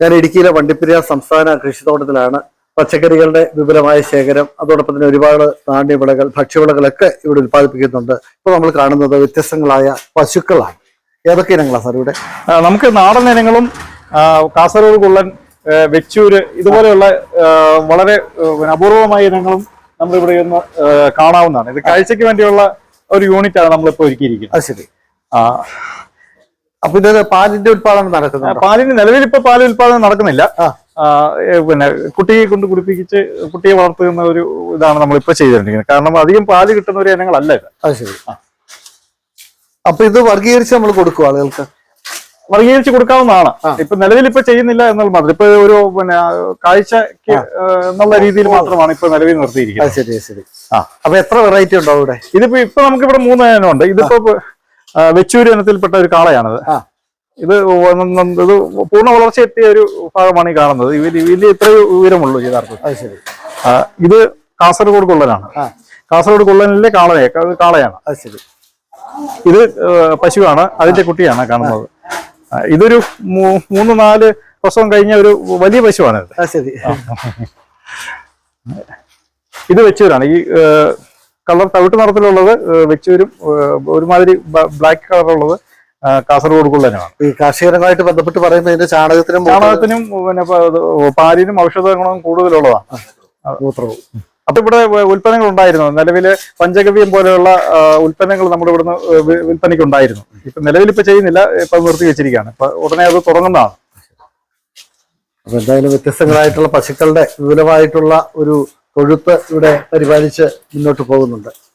ഞാൻ ഇടുക്കിയിലെ വണ്ടിപ്പെരിയാർ സംസ്ഥാന കൃഷിത്തോട്ടത്തിലാണ് പച്ചക്കറികളുടെ വിപുലമായ ശേഖരം. അതോടൊപ്പം തന്നെ ഒരുപാട് നാണ്യവിളകൾ ഭക്ഷ്യവിളകളൊക്കെ ഇവിടെ ഉൽപ്പാദിപ്പിക്കുന്നുണ്ട്. ഇപ്പോൾ നമ്മൾ കാണുന്നത് വ്യത്യസ്തങ്ങളായ പശുക്കളാണ്. ഏതൊക്കെ ഇനങ്ങളാണ് സാർ ഇവിടെ? നമുക്ക് നാടൻ ഇനങ്ങളും കാസർഗോഡ് കുള്ളൻ വെച്ചൂര് ഇതുപോലെയുള്ള വളരെ അപൂർവമായ ഇനങ്ങളും നമ്മളിവിടെ ഇന്ന് കാണാവുന്നതാണ്. ഇത് കാഴ്ചയ്ക്ക് വേണ്ടിയുള്ള ഒരു യൂണിറ്റാണ് ആണ് നമ്മളിപ്പോൾ ഒരുക്കിയിരിക്കുന്നത്. അത് ശരി. ആ, അപ്പൊ ഇത് പാലിന്റെ ഉത്പാദനം നടക്കുന്നത് പാലിന് നിലവിൽ ഇപ്പൊ പാൽ ഉത്പാദനം നടക്കുന്നില്ല. പിന്നെ കുട്ടിയെ കൊണ്ട് കുടിപ്പിച്ച് കുട്ടിയെ വളർത്തുന്ന ഒരു ഇതാണ് നമ്മൾ ഇപ്പൊ ചെയ്തിരിക്കുന്നത് കാരണം അധികം പാൽ കിട്ടുന്ന ഒരു ഇനങ്ങളല്ല ഇത്. അത് ശരി. അപ്പൊ ഇത് വർഗീകരിച്ച് നമ്മൾ കൊടുക്കും ആളുകൾക്ക്? വർഗീകരിച്ച് കൊടുക്കാവുന്നതാണ്. ഇപ്പൊ നിലവിൽ ഇപ്പൊ ചെയ്യുന്നില്ല എന്നുള്ള മാത്രം. ഇപ്പൊ ഒരു പിന്നെ കാഴ്ചക്ക് എന്നുള്ള രീതിയിൽ മാത്രമാണ് ഇപ്പൊ നിലവിൽ നിർത്തിയിരിക്കുന്നത്. ശരി ശരി. ആ. അപ്പൊ എത്ര വെറൈറ്റി ഉണ്ടോ ഇവിടെ ഇതിപ്പോ ഇപ്പൊ നമുക്ക് ഇവിടെ മൂന്ന് ഇനമുണ്ട്. ഇതിപ്പോ ആ, വെച്ചൂര് ഇനത്തിൽപ്പെട്ട ഒരു കാളയാണത്. ഇത് ഇത് പൂർണ വളർച്ച എത്തിയ ഒരു ഭാഗമാണ് ഈ കാണുന്നത്. ഇതിൽ ഇത്രയും ഇത്ര ഉയരമുള്ളൂ യഥാർത്ഥത്തിൽ. ഇത് കാസർഗോഡ് കൊള്ളനാണ്. കാസർഗോഡ് കൊള്ളനിലെ കാളയെ കാളയാണ്. ഇത് പശുവാണ്. അതിന്റെ കുട്ടിയാണ് കാണുന്നത്. ഇതൊരു മൂന്ന് നാല് വർഷം കഴിഞ്ഞ ഒരു വലിയ പശുവാണ് ഇത്. വെച്ചൂരാണ്. ഈ കളർ തവിട്ട് നിറത്തിലുള്ളത് വെച്ചൂരും ഒരുമാതിരി ബ്ലാക്ക് കളറുള്ളത് കാസർഗോഡ് കുള്ളനാണ്. ഈ കാർഷികരമായിട്ട് ബന്ധപ്പെട്ട് പറയുമ്പോൾ ഇതിന്റെ ചാണകത്തിനും ചാണകത്തിനും പിന്നെ പാലിനും ഔഷധ ഗുണവും കൂടുതലുള്ളതാണ് മൂത്രവും. അപ്പൊ ഇവിടെ ഉൽപ്പന്നങ്ങൾ ഉണ്ടായിരുന്നു നിലവിൽ പഞ്ചഗവ്യം പോലെയുള്ള ഉൽപ്പന്നങ്ങൾ നമ്മുടെ ഇവിടുന്ന് വിൽപ്പനയ്ക്ക് ഉണ്ടായിരുന്നു ഇപ്പൊ നിലവിൽ ഇപ്പൊ ചെയ്യുന്നില്ല ഇപ്പൊ നിർത്തി വെച്ചിരിക്കുകയാണ്. ഇപ്പൊ ഉടനെ അത് തുടങ്ങുന്നതാണ്. അപ്പൊ എന്തായാലും വ്യത്യസ്തങ്ങളായിട്ടുള്ള പശുക്കളുടെ വിപുലമായിട്ടുള്ള ഒരു തൊഴുത്ത് ഇവിടെ പരിപാലിച്ച് മുന്നോട്ട് പോകുന്നുണ്ട്.